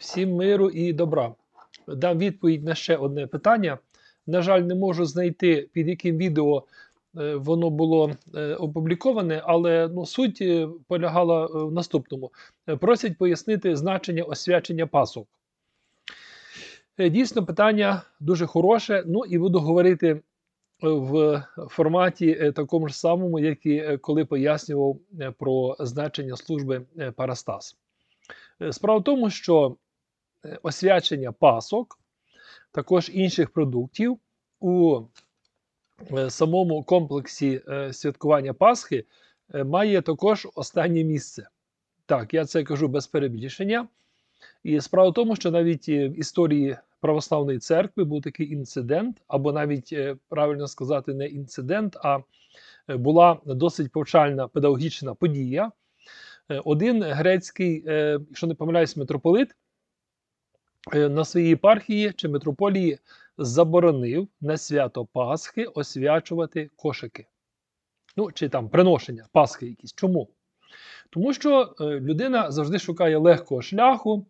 Всім миру і добра. Дам відповідь на ще одне питання. На жаль, не можу знайти, під яким відео е, воно було е, опубліковане, але ну, суть е, полягала в наступному: просять пояснити значення освячення пасок. Дійсно, питання дуже хороше. Ну і буду говорити в форматі такому ж самому, як і коли пояснював про значення служби Парастас. Справа в тому, що освячення пасок, також інших продуктів у е, самому комплексі е, святкування Пасхи е, має також останнє місце. Так, я це кажу без перебільшення. І справа в тому, що навіть е, в історії православної церкви був такий інцидент, або навіть е, правильно сказати, не інцидент, а е, була досить повчальна педагогічна подія. Е, Один грецький, е, якщо не помиляюсь, митрополит е, на своїй єпархії чи митрополії заборонив на свято Пасхи освячувати кошики. Ну, чи там приношення Пасхи якісь. Чому? Тому що е, людина завжди шукає легкого шляху.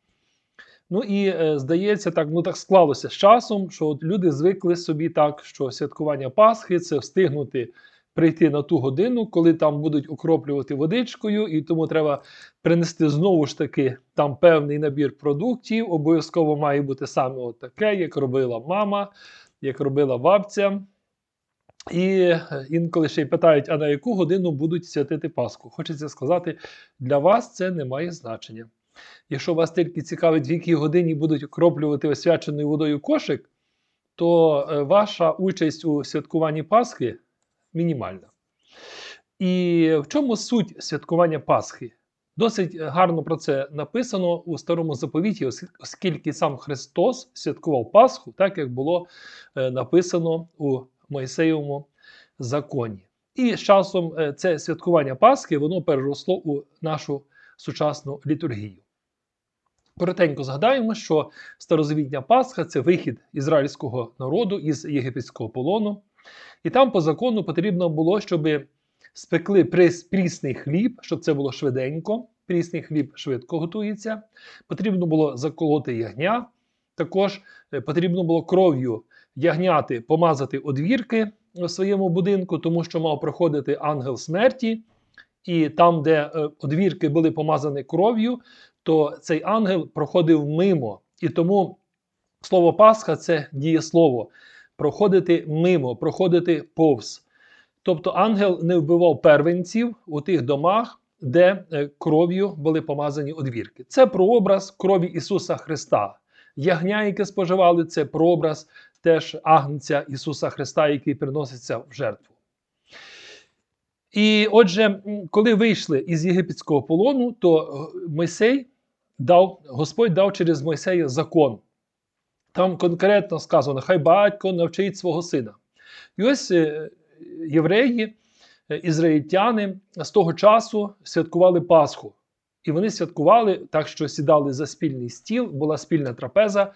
Ну і е, здається, так, ну так склалося з часом, що от люди звикли собі так, що святкування Пасхи це встигнути прийти на ту годину, коли там будуть окроплювати водичкою, і тому треба принести знову ж таки там певний набір продуктів. Обов'язково має бути саме таке, як робила мама, як робила бабця. І е, інколи ще й питають, а на яку годину будуть святити Пасху. Хочеться сказати, для вас це не має значення. Якщо вас тільки цікавить, в якій годині будуть окроплювати освяченою водою кошик, то е, ваша участь у святкуванні Пасхи мінімальна. І в чому суть святкування Пасхи? Досить гарно про це написано у старому заповіті, оскільки сам Христос святкував Пасху, так як було е, написано у Мойсеєвому законі. І з часом е, це святкування Пасхи воно переросло у нашу сучасну літургію. Коротенько згадаємо, що старозавітня Пасха це вихід ізраїльського народу із єгипетського полону. І там по закону потрібно було, щоб спекли прісний хліб, щоб це було швиденько. Прісний хліб швидко готується. Потрібно було заколоти ягня. Також е, потрібно було кров'ю ягняти, помазати одвірки у своєму будинку, тому що мав проходити ангел смерті. І там, де е, одвірки були помазані кров'ю, то цей ангел проходив мимо. І тому слово Пасха це дієслово проходити мимо, проходити повз. Тобто ангел не вбивав первенців у тих домах, де е, кров'ю були помазані одвірки. Це прообраз крові Ісуса Христа. Ягня, яке споживали, це прообраз теж агнця Ісуса Христа, який приноситься в жертву. І отже, коли вийшли із єгипетського полону, то е, Мойсей дав, Господь дав через Мойсея закон. Там конкретно сказано: хай батько навчить свого сина. І ось е, євреї, е, ізраїльтяни з того часу святкували Пасху. І вони святкували так, що сідали за спільний стіл, була спільна трапеза.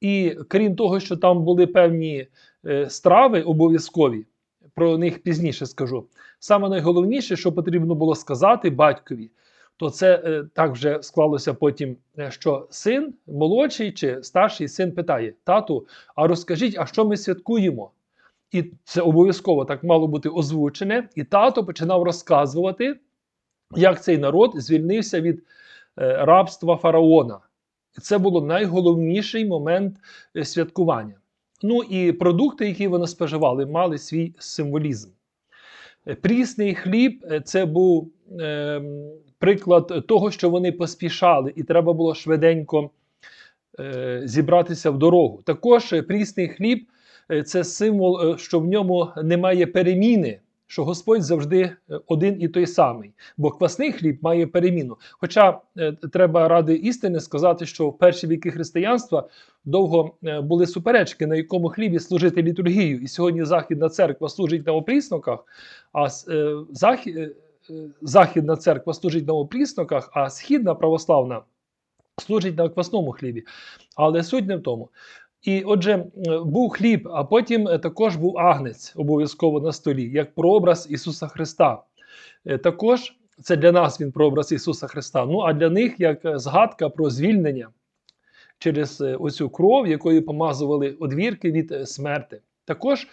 І крім того, що там були певні е, страви обов'язкові, про них пізніше скажу. Саме найголовніше, що потрібно було сказати батькові, то це е, так вже склалося потім, е, що син молодший чи старший син питає: Тату, а розкажіть, а що ми святкуємо? І це обов'язково так мало бути озвучене. І тато починав розказувати, як цей народ звільнився від е, рабства фараона. І це було найголовніший момент е, святкування. Ну і продукти, які вони споживали, мали свій символізм. Е, Прісний хліб це був е, приклад того, що вони поспішали, і треба було швиденько е, зібратися в дорогу. Також прісний хліб е, це символ, е, що в ньому немає переміни, що Господь завжди е, один і той самий. Бо квасний хліб має переміну. Хоча е, треба ради істини сказати, що в перші віки християнства довго е, були суперечки, на якому хлібі служити літургію. І сьогодні Західна церква служить на опрісноках, а е, захі- е, Західна церква служить на опрісноках, а східна православна служить на квасному хлібі. Але суть не в тому. І отже, був хліб, а потім е, також був агнець обов'язково на столі, як прообраз Ісуса Христа. Е, Також це для нас він прообраз Ісуса Христа. Ну а для них як е, згадка про звільнення. через оцю кров, якою помазували одвірки від смерти. Також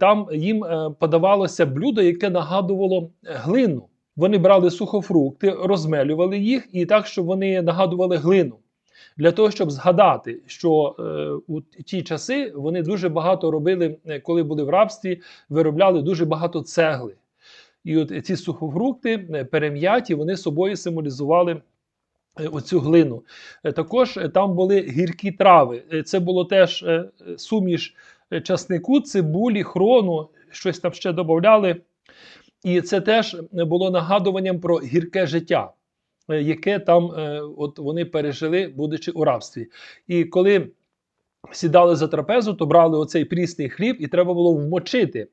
там їм подавалося блюдо, яке нагадувало глину. Вони брали сухофрукти, розмелювали їх і так, щоб вони нагадували глину. Для того, щоб згадати, що е, у ті часи вони дуже багато робили, е, коли були в рабстві, виробляли дуже багато цегли. І от ці сухофрукти е, перем'яті, вони собою символізували е, оцю глину. Також там були гіркі трави. Це було теж суміш часнику, цибулі, хрону, щось там ще додавали. І це теж було нагадуванням про гірке життя, е, яке там е, от вони пережили, будучи у рабстві. І коли сідали за трапезу, то брали оцей прісний хліб, і треба було вмочити.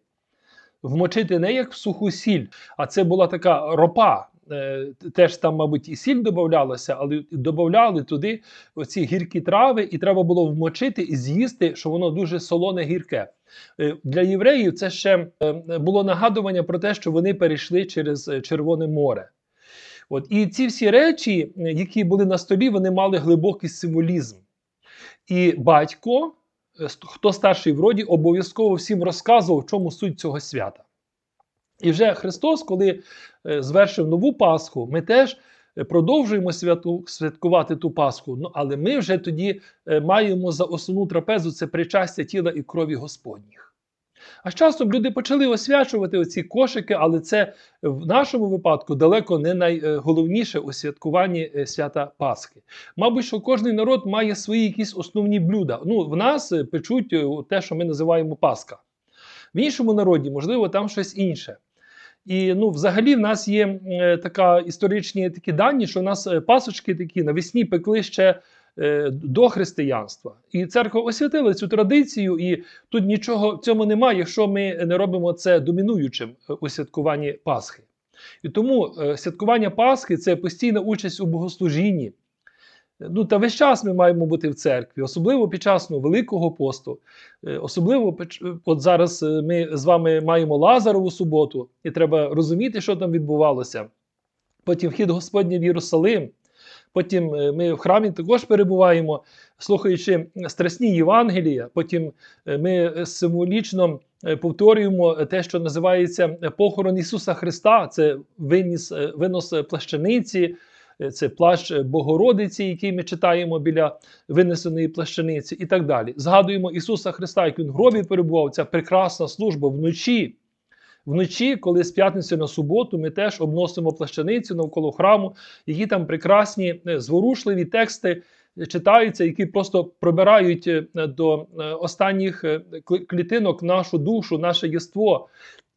Вмочити не як в суху сіль, а це була така ропа. Е, Теж там, мабуть, і сіль додавалася, але додавали туди оці гіркі трави, і треба було вмочити і з'їсти, що воно дуже солоне гірке. Е, Для євреїв це ще е, було нагадування про те, що вони перейшли через Червоне море. От, і ці всі речі, які були на столі, вони мали глибокий символізм. І батько, хто старший в роді, обов'язково всім розказував, в чому суть цього свята. І вже Христос, коли е, звершив нову Пасху, ми теж е, продовжуємо святу, святкувати ту Пасху. Ну, але ми вже тоді е, маємо за основну трапезу це причастя тіла і крові Господніх. А з часом люди почали освячувати оці кошики, але це в нашому випадку далеко не найголовніше у святкуванні свята Пасхи. Мабуть, що кожний народ має свої якісь основні блюда. Ну, в нас печуть те, що ми називаємо Пасха. В іншому народі, можливо, там щось інше. І ну, взагалі, в нас є е, така історичні такі дані, що в нас е, пасочки такі навесні пекли ще е, до християнства. І церква освятила цю традицію, і тут нічого в цьому немає, якщо ми не робимо це домінуючим у святкуванні Пасхи. І тому святкування Пасхи це постійна участь у богослужінні. Ну, та весь час ми маємо бути в церкві, особливо під час ну, Великого посту. Е, Особливо от зараз е, ми з вами маємо Лазарову суботу, і треба розуміти, що там відбувалося. Потім вхід Господній в Єрусалим. Потім е, ми в храмі також перебуваємо, слухаючи страсні Євангелія. Потім ми символічно повторюємо те, що називається похорон Ісуса Христа. Це виніс, винос плащаниці, це плащ е, Богородиці, який ми читаємо біля винесеної плащаниці, і так далі. Згадуємо Ісуса Христа, як Він в гробі перебував, ця прекрасна служба вночі. Вночі, коли з п'ятниці на суботу, ми теж обносимо плащаницю навколо храму, які там прекрасні е, зворушливі тексти е, читаються, які просто пробирають е, до е, останніх е, клітинок нашу душу, наше єство.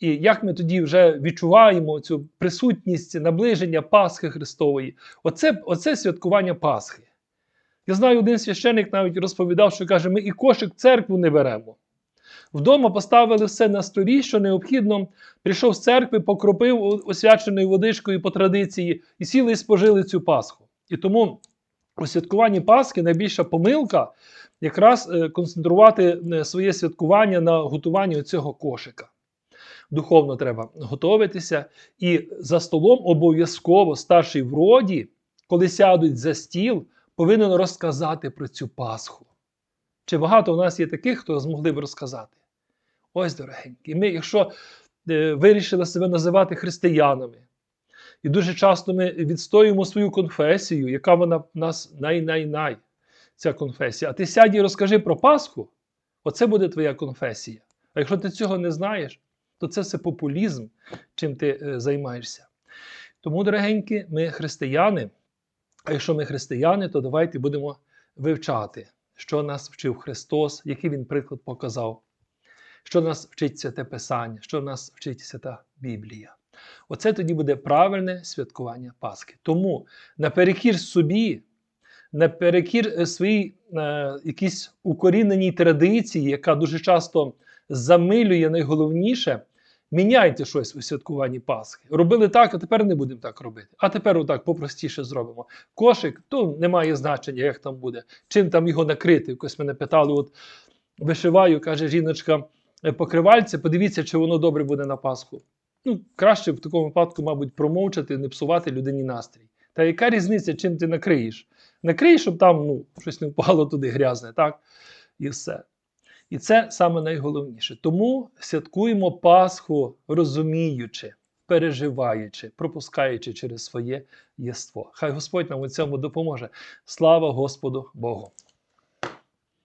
І як ми тоді вже відчуваємо цю присутність наближення Пасхи Христової, оце, оце святкування Пасхи. Я знаю, один священик навіть розповідав, що каже: ми і кошик церкву не беремо. Вдома поставили все на столі, що необхідно. Прийшов з церкви, покропив освяченою водичкою по традиції і сіли і спожили цю Пасху. І тому у святкуванні Пасхи найбільша помилка якраз е, концентрувати е, своє святкування на готуванні цього кошика. Духовно треба готуватися, і за столом обов'язково старший в роді, коли сядуть за стіл, повинен розказати про цю Пасху. Чи багато у нас є таких, хто змогли б розказати? Ось, дорогенькі, ми, якщо е, вирішили себе називати християнами, і дуже часто ми відстоюємо свою конфесію, яка вона в нас най-най-най, ця конфесія. А ти сядь і розкажи про Пасху, оце буде твоя конфесія. А якщо ти цього не знаєш, то це все популізм, чим ти е, займаєшся. Тому, дорогенькі, ми християни. А якщо ми християни, то давайте будемо вивчати, що нас вчив Христос, який Він приклад показав, що нас вчить Святе Писання, що нас вчить Свята Біблія. Оце тоді буде правильне святкування Пасхи. Тому наперекір собі, наперекір е, своїй е, якійсь укоріненій традиції, яка дуже часто замилює найголовніше, міняйте щось у святкуванні Пасхи. Робили так, а тепер не будемо так робити. А тепер отак попростіше зробимо. Кошик, то не має значення, як там буде. Чим там його накрити? Якось мене питали, от вишиваю, каже жіночка, е, покривальце, подивіться, чи воно добре буде на Пасху. Ну, краще в такому випадку, мабуть, промовчати, не псувати людині настрій. Та яка різниця, чим ти накриєш? Накрий, щоб там ну, щось не впало туди грязне, так? І все. І це саме найголовніше. Тому святкуємо Пасху, розуміючи, переживаючи, пропускаючи через своє єство. Хай Господь нам у цьому допоможе. Слава Господу Богу!